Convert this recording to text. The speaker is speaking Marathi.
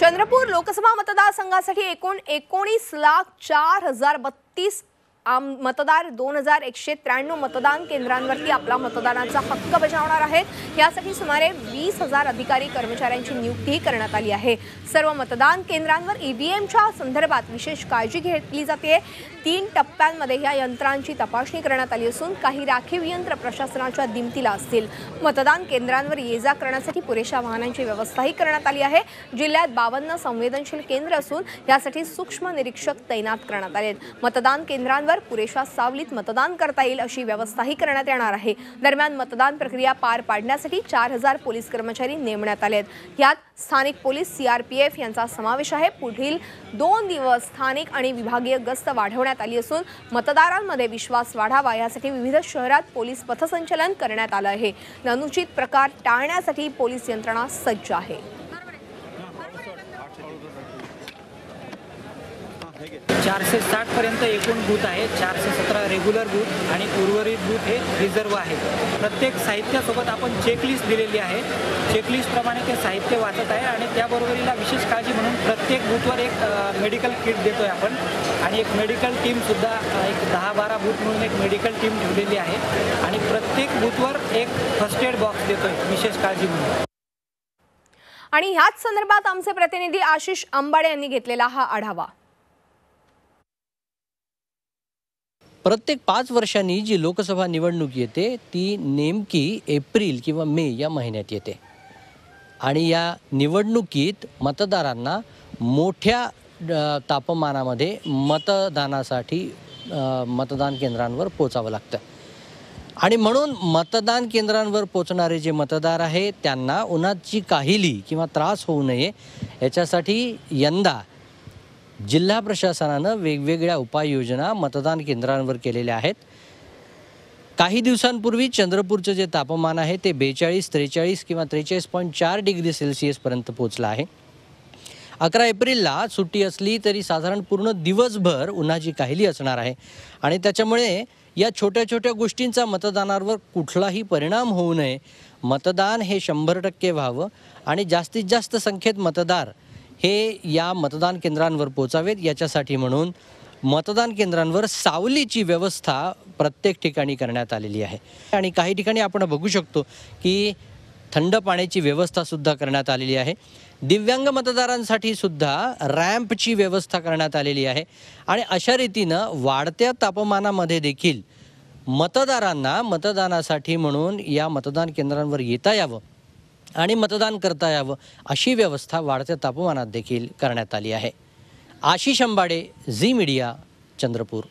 चंद्रपूर लोकसभा मतदारसंघासाठी एकूण एकोणीस लाख चार हजार बत्तीस आम मतदार दोन हजार एकशे त्र्याण्णव मतदान केंद्रांवरती आपला मतदानाचा हक्क बजावणार आहेत. यासाठी सुमारे वीस हजार अधिकारी कर्मचाऱ्यांची नियुक्तीही करण्यात आली आहे. सर्व मतदान केंद्रांवर ईव्हीएमच्या संदर्भात विशेष काळजी घेतली जाते. तीन टप्प्यांमध्ये या यंत्रांची तपासणी करण्यात आली असून काही राखीव यंत्र प्रशासनाच्या दिमतीला असतील. मतदान केंद्रांवर ये जा करण्यासाठी पुरेशा वाहनांची व्यवस्थाही करण्यात आली आहे. जिल्ह्यात बावन्न संवेदनशील केंद्र असून यासाठी सूक्ष्म निरीक्षक तैनात करण्यात आले आहेत मतदान केंद्रांवर पुरेशा सावलीत मतदान करता येईल अशी व्यवस्थाही करण्यात येणार आहे. दरम्यान मतदान प्रक्रिया पार पाडण्यासाठी चार हजार पोलीस कर्मचारी नेमण्यात आले आहेत यात स्थानिक पोलीस सीआरपीएफ यांचा समावेश आहे. पुढील दोन दिवस स्थानिक आणि विभागीय गस्त वाढवण्यात आली असून मतदारांमध्ये विश्वास वाढावा यासाठी विविध शहरात पोलीस पथसंचलन करण्यात आलं आहे. अनुचित प्रकार टाळण्यासाठी पोलीस यंत्रणा सज्ज आहे. चारशे साठपर्यंत एकूण बूथ आहे. चारशे सतरा रेग्युलर बूथ आणि उर्वरित बूथ हे रिझर्व आहे प्रत्येक साहित्यासोबत आपण चेकलिस्ट दिलेली आहे. चेकलिस्टप्रमाणे ते साहित्य वाचत आहे आणि त्याबरोबरीला विशेष काळजी म्हणून प्रत्येक बूथवर एक मेडिकल किट देतो आहे आपण. आणि एक मेडिकल टीमसुद्धा एक दहा बारा बूथ म्हणून एक मेडिकल टीम ठेवलेली आहे. आणि प्रत्येक बूथवर एक फर्स्ट एड बॉक्स देतो आहे विशेष काळजी म्हणून. आणि ह्याच संदर्भात आमचे प्रतिनिधी आशिष अंबाडे यांनी घेतलेला हा आढावा. प्रत्येक पाच वर्षांनी जी लोकसभा निवडणूक येते ती नेमकी एप्रिल किंवा मे या महिन्यात येते. आणि या निवडणुकीत मतदारांना मोठ्या तापमानामध्ये मतदानासाठी मतदान केंद्रांवर पोचावं लागतं. आणि म्हणून मतदान केंद्रांवर पोचणारे जे मतदार आहे त्यांना उन्हाची काहिली किंवा त्रास होऊ नये याच्यासाठी यंदा जिल्हा प्रशासनानं वेगवेगळ्या उपाययोजना मतदान केंद्रांवर केलेल्या आहेत. काही दिवसांपूर्वी चंद्रपूरचं जे तापमान आहे ते बेचाळीस त्रेचाळीस किंवा त्रेचाळीस पॉईंट चार डिग्री सेल्सिअसपर्यंत पोचलं आहे. अकरा एप्रिलला सुट्टी असली तरी साधारण पूर्ण दिवसभर उन्हाची काहिली असणार आहे. आणि त्याच्यामुळे या छोट्या छोट्या गोष्टींचा मतदानावर कुठलाही परिणाम होऊ नये. मतदान हे शंभर टक्के व्हावं आणि जास्तीत जास्त संख्येत मतदार हे या मतदान केंद्रांवर पोचावेत. याच्यासाठी म्हणून मतदान केंद्रांवर सावलीची व्यवस्था प्रत्येक ठिकाणी करण्यात आलेली आहे. आणि काही ठिकाणी आपण बघू शकतो की थंड पाण्याची व्यवस्थासुद्धा करण्यात आलेली आहे. दिव्यांग मतदारांसाठी सुद्धा रॅम्पची व्यवस्था करण्यात आलेली आहे. आणि अशा रीतीनं वाढत्या तापमानामध्ये देखील मतदारांना मतदानासाठी म्हणून या मतदान केंद्रांवर येता यावं. आणि मतदान करता यावं अशी व्यवस्था वाढत्या तापमानात देखील करण्यात आली आहे. Ashish Ambade Zee media Chandrapur.